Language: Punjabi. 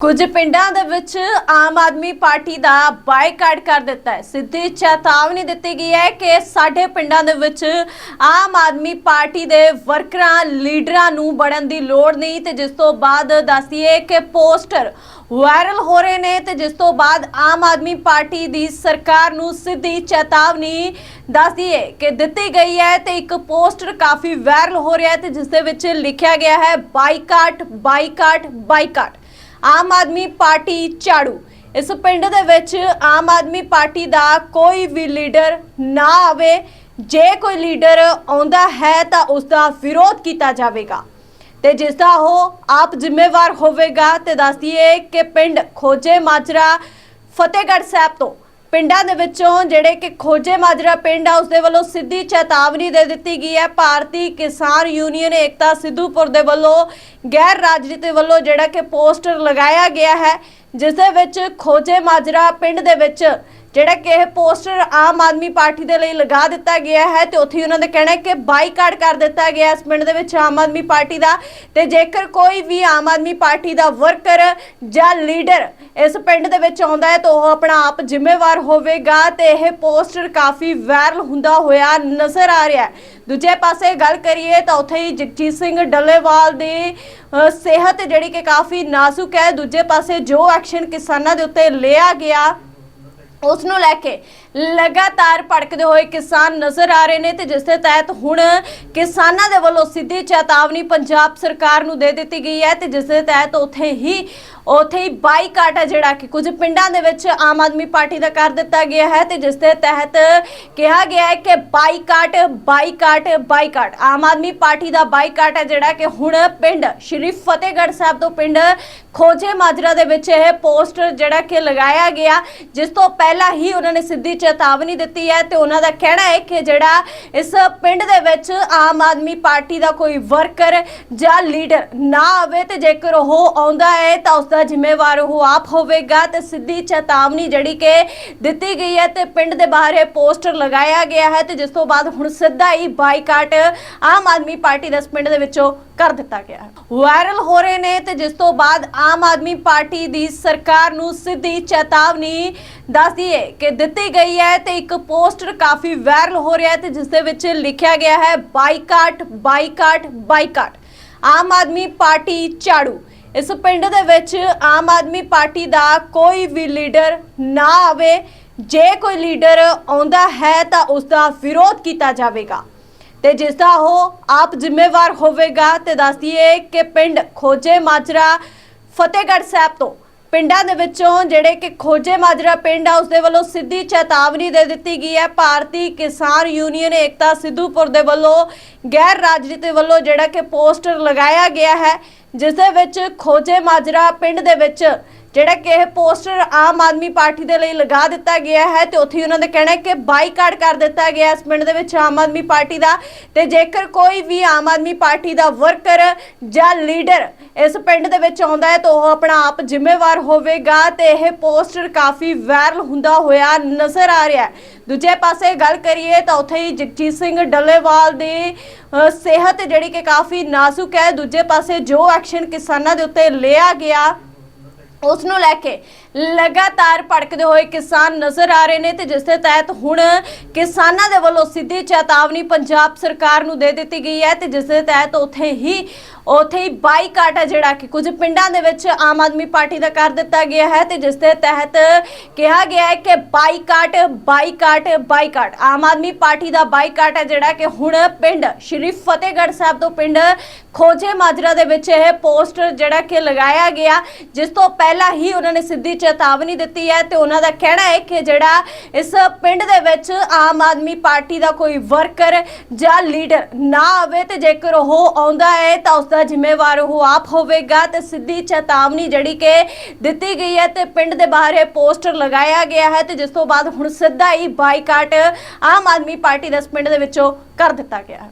ਕੁਝ ਪਿੰਡਾਂ ਦੇ ਵਿੱਚ ਆਮ ਆਦਮੀ ਪਾਰਟੀ ਦਾ ਬਾਈਕਾਟ ਕਰ ਦਿੱਤਾ ਹੈ। ਸਿੱਧੀ ਚੇਤਾਵਨੀ ਦਿੱਤੀ ਗਈ ਹੈ ਕਿ ਸਾਡੇ ਪਿੰਡਾਂ ਦੇ ਵਿੱਚ ਆਮ ਆਦਮੀ ਪਾਰਟੀ ਦੇ ਵਰਕਰਾਂ, ਲੀਡਰਾਂ ਨੂੰ ਬੜਨ ਦੀ ਲੋੜ ਨਹੀਂ ਤੇ ਜਿਸ ਤੋਂ ਬਾਅਦ ਦੱਸੀਏ ਕਿ ਪੋਸਟਰ ਵਾਇਰਲ ਹੋ ਰਹੇ ਨੇ ਤੇ ਜਿਸ ਤੋਂ ਬਾਅਦ ਆਮ ਆਦਮੀ ਪਾਰਟੀ ਦੀ ਸਰਕਾਰ ਨੂੰ ਸਿੱਧੀ ਚੇਤਾਵਨੀ ਦੱਸਦੀਏ ਕਿ ਦਿੱਤੀ ਗਈ ਹੈ ਤੇ ਇੱਕ ਪੋਸਟਰ ਕਾਫੀ ਵਾਇਰਲ ਹੋ ਰਿਹਾ ਹੈ ਤੇ ਜਿਸ ਦੇ ਵਿੱਚ ਲਿਖਿਆ ਗਿਆ ਹੈ, boycott boycott boycott. Aam Aadmi party ਝਾੜੂ। ਇਸ ਪਿੰਡ ਦੇ ਵਿੱਚ ਆਮ ਆਦਮੀ ਪਾਰਟੀ ਦਾ ਕੋਈ ਵੀ ਲੀਡਰ ਨਾ ਆਵੇ। ਜੇ ਕੋਈ ਲੀਡਰ ਆਉਂਦਾ ਹੈ ਤਾਂ ਉਸ ਦਾ ਵਿਰੋਧ ਕੀਤਾ ਜਾਵੇਗਾ। ਤੇ ਜਿਸ ਦਾ ਉਹ ਆਪ ਜ਼ਿੰਮੇਵਾਰ ਹੋਵੇਗਾ, ਤੇ ਦੱਸਦੀਏ ਕਿ ਪਿੰਡ ਖੋਜੇ ਮਾਜਰਾ, ਫਤਿਹਗੜ੍ਹ ਸਾਹਿਬ ਤੋਂ ਪਿੰਡਾਂ ਦੇ ਵਿੱਚੋਂ ਜਿਹੜੇ ਕਿ ਖੋਜੇ ਮਾਜਰਾ ਪਿੰਡ ਆ ਉਸ ਦੇ ਵੱਲੋਂ ਸਿੱਧੀ ਚੇਤਾਵਨੀ ਦੇ ਦਿੱਤੀ ਗਈ ਹੈ। ਭਾਰਤੀ ਕਿਸਾਨ ਯੂਨੀਅਨ ਏਕਤਾ ਸਿੱਧੂਪੁਰ ਦੇ ਵੱਲੋਂ ਗੈਰ ਰਾਜਨੀਤੀ ਵੱਲੋਂ ਜਿਹੜਾ ਕਿ ਪੋਸਟਰ ਲਗਾਇਆ ਗਿਆ ਹੈ। ਜਿਸ ਦੇ ਵਿੱਚ ਖੋਜੇ ਮਾਜਰਾ ਪਿੰਡ ਦੇ ਵਿੱਚ ਜਿਹੜਾ ਕਿ ਇਹ ਪੋਸਟਰ ਆਮ ਆਦਮੀ ਪਾਰਟੀ ਦੇ ਲਈ ਲਗਾ ਦਿੱਤਾ ਗਿਆ ਹੈ ਤੇ ਉੱਥੇ ਹੀ ਉਹਨਾਂ ਦਾ ਕਹਿਣਾ ਹੈ ਕਿ ਬਾਈਕਾਟ ਕਰ ਦਿੱਤਾ ਗਿਆ ਇਸ ਪਿੰਡ ਦੇ ਵਿੱਚ ਆਮ ਆਦਮੀ ਪਾਰਟੀ ਦਾ। ਤੇ ਜੇਕਰ ਕੋਈ ਵੀ ਆਮ ਆਦਮੀ ਪਾਰਟੀ ਦਾ ਵਰਕਰ ਜਾਂ ਲੀਡਰ ਇਸ ਪਿੰਡ ਦੇ ਵਿੱਚ ਆਉਂਦਾ ਹੈ ਤਾਂ ਉਹ ਆਪਣਾ ਆਪ ਜ਼ਿੰਮੇਵਾਰ ਹੋਵੇਗਾ ਤੇ ਇਹ ਪੋਸਟਰ ਕਾਫੀ ਵਾਇਰਲ ਹੁੰਦਾ ਹੋਇਆ ਨਜ਼ਰ ਆ ਰਿਹਾ ਹੈ। ਦੂਜੇ ਪਾਸੇ ਗੱਲ ਕਰੀਏ ਤਾਂ ਉੱਥੇ ਹੀ ਜਗਜੀਤ ਸਿੰਘ ਡੱਲੇਵਾਲ ਦੀ ਸਿਹਤ ਜਿਹੜੀ ਕਿ ਕਾਫੀ ਨਾਜ਼ੁਕ ਹੈ, ਦੂਜੇ ਪਾਸੇ ਜੋ ਐਕਸ਼ਨ ਕਿਸਾਨਾਂ ਦੇ ਉੱਤੇ ਲਿਆ ਗਿਆ ਉਸ ਨੂੰ ਲੈ ਕੇ ਲਗਾਤਾਰ ਭੜਕਦੇ ਹੋਏ ਕਿਸਾਨ ਨਜ਼ਰ ਆ ਰਹੇ ਨੇ ਤੇ ਜਿਸ ਦੇ ਤਹਿਤ ਹੁਣ ਕਿਸਾਨਾਂ ਦੇ ਵੱਲੋਂ ਸਿੱਧੀ ਚੇਤਾਵਨੀ ਪੰਜਾਬ ਸਰਕਾਰ ਨੂੰ ਦੇ ਦਿੱਤੀ ਗਈ ਹੈ ਤੇ ਜਿਸ ਦੇ ਤਹਿਤ ਉੱਥੇ ਹੀ ਉੱਥੇ ਹੀ ਬਾਈਕਾਟ ਹੈ ਜਿਹੜਾ ਕਿ ਕੁਝ ਪਿੰਡਾਂ ਦੇ ਵਿੱਚ ਆਮ ਆਦਮੀ ਪਾਰਟੀ ਦਾ ਕਰ ਦਿੱਤਾ ਗਿਆ ਹੈ ਤੇ ਜਿਸ ਦੇ ਤਹਿਤ ਕਿਹਾ ਗਿਆ ਹੈ ਕਿ boycott boycott boycott. Aam Aadmi party ਦਾ ਬਾਈਕਾਟ ਹੈ ਜਿਹੜਾ ਕਿ ਹੁਣ ਪਿੰਡ ਸ਼੍ਰੀ ਫਤਿਹਗੜ੍ਹ ਸਾਹਿਬ ਤੋਂ ਪਿੰਡ ਖੋਜੇ ਮਾਜਰਾ ਦੇ ਵਿੱਚ ਇਹ ਪੋਸਟਰ ਜਿਹੜਾ ਕਿ ਲਗਾਇਆ ਗਿਆ, ਜਿਸ ਤੋਂ ਪਹਿਲਾਂ ਹੀ ਉਹਨਾਂ ਨੇ ਸਿੱਧੀ ਚੇਤਾਵਨੀ ਦਿੱਤੀ ਹੈ ਤੇ ਉਹਨਾਂ ਦਾ ਕਹਿਣਾ ਹੈ ਕਿ ਜਿਹੜਾ ਇਸ ਪਿੰਡ ਦੇ ਵਿੱਚ ਆਮ ਆਦਮੀ ਪਾਰਟੀ ਦਾ ਕੋਈ ਵਰਕਰ ਜਾਂ ਲੀਡਰ ਨਾ ਆਵੇ ਤੇ ਜੇਕਰ ਉਹ ਆਉਂਦਾ ਹੈ ਤਾਂ ਉਸ ਦਾ ਜ਼ਿੰਮੇਵਾਰ ਉਹ ਆਪ ਹੋਵੇਗਾ ਤੇ ਸਿੱਧੀ ਚੇਤਾਵਨੀ ਜਿਹੜੀ ਕਿ ਦਿੱਤੀ ਗਈ ਹੈ ਤੇ ਪਿੰਡ ਦੇ ਬਾਹਰ ਇਹ ਪੋਸਟਰ ਲਗਾਇਆ ਗਿਆ ਹੈ ਤੇ ਜਿਸ ਤੋਂ ਬਾਅਦ ਹੁਣ ਸਿੱਧਾ ਹੀ ਬਾਈਕਾਟ ਆਮ ਆਦਮੀ ਪਾਰਟੀ ਦੇ ਇਸ ਪਿੰਡ ਦੇ ਵਿੱਚੋਂ ਕਰ ਦਿੱਤਾ ਗਿਆ ਹੈ। ਵਾਇਰਲ ਹੋ ਰਹੇ ਨੇ ਤੇ ਜਿਸ ਤੋਂ ਬਾਅਦ ਆਮ ਆਦਮੀ ਪਾਰਟੀ ਦੀ ਸਰਕਾਰ ਨੂੰ ਸਿੱਧੀ ਚੇਤਾਵਨੀ ਦੱਸਦੀਏ ਕਿ ਦਿੱਤੀ ਗਈ ਹੈ ਤੇ ਇੱਕ ਪੋਸਟਰ ਕਾਫੀ ਵਾਇਰਲ ਹੋ ਰਿਹਾ ਹੈ ਤੇ ਜਿਸ ਦੇ ਵਿੱਚ ਲਿਖਿਆ ਗਿਆ ਹੈ, boycott boycott boycott. Aam Aadmi party ਝਾੜੂ। ਇਸ ਪਿੰਡ ਦੇ ਵਿੱਚ ਆਮ ਆਦਮੀ ਪਾਰਟੀ ਦਾ ਕੋਈ ਵੀ ਲੀਡਰ ਨਾ ਆਵੇ। ਜੇ ਕੋਈ ਲੀਡਰ ਆਉਂਦਾ ਹੈ ਤਾਂ ਉਸ ਦਾ ਵਿਰੋਧ ਕੀਤਾ ਜਾਵੇਗਾ। ਤੇ ਜਿਸ ਦਾ ਉਹ ਆਪ ਜ਼ਿੰਮੇਵਾਰ ਹੋਵੇਗਾ ਤੇ ਦੱਸਦੀਏ ਕਿ ਪਿੰਡ ਖੋਜੇ ਮਾਜਰਾ ਫਤਿਹਗੜ੍ਹ ਸਾਹਿਬ ਤੋਂ ਪਿੰਡਾਂ ਦੇ ਵਿੱਚੋਂ ਜਿਹੜੇ ਕਿ ਖੋਜੇ ਮਾਜਰਾ ਪਿੰਡ ਆ ਉਸ ਦੇ ਵੱਲੋਂ ਸਿੱਧੀ ਚੇਤਾਵਨੀ ਦੇ ਦਿੱਤੀ ਗਈ ਹੈ। ਭਾਰਤੀ ਕਿਸਾਨ ਯੂਨੀਅਨ ਏਕਤਾ ਸਿੱਧੂਪੁਰ ਦੇ ਵੱਲੋਂ ਗੈਰ ਰਾਜਨੀਤੀ ਵੱਲੋਂ ਜਿਹੜਾ ਕਿ ਪੋਸਟਰ ਲਗਾਇਆ ਗਿਆ ਹੈ, ਜਿਸ ਦੇ ਵਿੱਚ ਖੋਜੇ ਮਾਜਰਾ ਪਿੰਡ ਦੇ ਵਿੱਚ ਜਿਹੜਾ ਕਿ ਇਹ ਪੋਸਟਰ ਆਮ ਆਦਮੀ ਪਾਰਟੀ ਦੇ ਲਈ ਲਗਾ ਦਿੱਤਾ ਗਿਆ ਹੈ ਤੇ ਉੱਥੇ ਹੀ ਉਹਨਾਂ ਦਾ ਕਹਿਣਾ ਹੈ ਕਿ ਬਾਈਕਾਟ ਕਰ ਦਿੱਤਾ ਗਿਆ ਇਸ ਪਿੰਡ ਦੇ ਵਿੱਚ ਆਮ ਆਦਮੀ ਪਾਰਟੀ ਦਾ ਤੇ ਜੇਕਰ ਕੋਈ ਵੀ ਆਮ ਆਦਮੀ ਪਾਰਟੀ ਦਾ ਵਰਕਰ ਜਾਂ ਲੀਡਰ ਇਸ ਪਿੰਡ ਦੇ ਵਿੱਚ ਆਉਂਦਾ ਹੈ ਤਾਂ ਉਹ ਆਪਣਾ ਆਪ ਜ਼ਿੰਮੇਵਾਰ ਹੋਵੇਗਾ ਤੇ ਇਹ ਪੋਸਟਰ ਕਾਫੀ ਵਾਇਰਲ ਹੁੰਦਾ ਹੋਇਆ ਨਜ਼ਰ ਆ ਰਿਹਾ ਹੈ। ਦੂਜੇ ਪਾਸੇ ਗੱਲ ਕਰੀਏ ਤਾਂ ਉੱਥੇ ਹੀ ਜਗਜੀਤ ਸਿੰਘ ਡੱਲੇਵਾਲ ਦੀ ਸਿਹਤ ਜਿਹੜੀ ਕਿ ਕਾਫੀ ਨਾਜ਼ੁਕ ਹੈ। ਦੂਜੇ ਪਾਸੇ ਜੋ ਐਕਸ਼ਨ ਕਿਸਾਨਾਂ ਦੇ ਉੱਤੇ ਲਿਆ ਗਿਆ ਉਸ ਨੂੰ ਲੈ ਕੇ ਲਗਾਤਾਰ ਭੜਕਦੇ ਹੋਏ ਕਿਸਾਨ ਨਜ਼ਰ ਆ ਰਹੇ ਨੇ ਤੇ ਜਿਸ ਦੇ ਤਹਿਤ ਹੁਣ ਕਿਸਾਨਾਂ ਦੇ ਵੱਲੋਂ ਸਿੱਧੀ ਚੇਤਾਵਨੀ ਪੰਜਾਬ ਸਰਕਾਰ ਨੂੰ ਦੇ ਦਿੱਤੀ ਗਈ ਹੈ ਤੇ ਜਿਸ ਦੇ ਤਹਿਤ ਉੱਥੇ ਹੀ ਉੱਥੇ ਹੀ ਬਾਈਕਾਟ ਹੈ ਜਿਹੜਾ ਕਿ ਕੁਝ ਪਿੰਡਾਂ ਦੇ ਵਿੱਚ ਆਮ ਆਦਮੀ ਪਾਰਟੀ ਦਾ ਕਰ ਦਿੱਤਾ ਗਿਆ ਹੈ ਤੇ ਜਿਸ ਦੇ ਤਹਿਤ ਕਿਹਾ ਗਿਆ ਹੈ ਕਿ boycott boycott boycott. Aam Aadmi party ਦਾ ਬਾਈਕਾਟ ਹੈ ਜਿਹੜਾ ਕਿ ਹੁਣ ਪਿੰਡ ਸ਼੍ਰੀ ਫਤਿਹਗੜ੍ਹ ਸਾਹਿਬ ਤੋਂ ਪਿੰਡ ਖੋਜੇ ਮਾਜਰਾ ਦੇ ਵਿੱਚ ਇਹ ਪੋਸਟਰ ਜਿਹੜਾ ਕਿ ਲਗਾਇਆ ਗਿਆ, ਜਿਸ ਤੋਂ ਪਹਿਲਾਂ ਹੀ ਉਹਨਾਂ ਨੇ ਸਿੱਧੀ ਚੇਤਾਵਨੀ ਦਿੱਤੀ ਹੈ ਤੇ ਉਹਨਾਂ ਦਾ ਕਹਿਣਾ ਹੈ ਕਿ ਜਿਹੜਾ ਇਸ ਪਿੰਡ ਦੇ ਵਿੱਚ ਆਮ ਆਦਮੀ ਪਾਰਟੀ ਦਾ ਕੋਈ ਵਰਕਰ ਜਾਂ ਲੀਡਰ ਨਾ ਆਵੇ ਤੇ ਜੇਕਰ ਉਹ ਆਉਂਦਾ ਹੈ ਤਾਂ ਉਸ ਦਾ ਜ਼ਿੰਮੇਵਾਰ ਉਹ ਆਪ ਹੋਵੇਗਾ ਤੇ ਸਿੱਧੀ ਚੇਤਾਵਨੀ ਜਿਹੜੀ ਕਿ ਦਿੱਤੀ ਗਈ ਹੈ ਤੇ ਪਿੰਡ ਦੇ ਬਾਹਰ ਇਹ ਪੋਸਟਰ ਲਗਾਇਆ ਗਿਆ ਹੈ ਤੇ ਜਿਸ ਤੋਂ ਬਾਅਦ ਹੁਣ ਸਿੱਧਾ ਹੀ ਬਾਈਕਾਟ ਆਮ ਆਦਮੀ ਪਾਰਟੀ ਦੇ ਇਸ ਪਿੰਡ ਦੇ ਵਿੱਚੋਂ ਕਰ ਦਿੱਤਾ ਗਿਆ ਹੈ।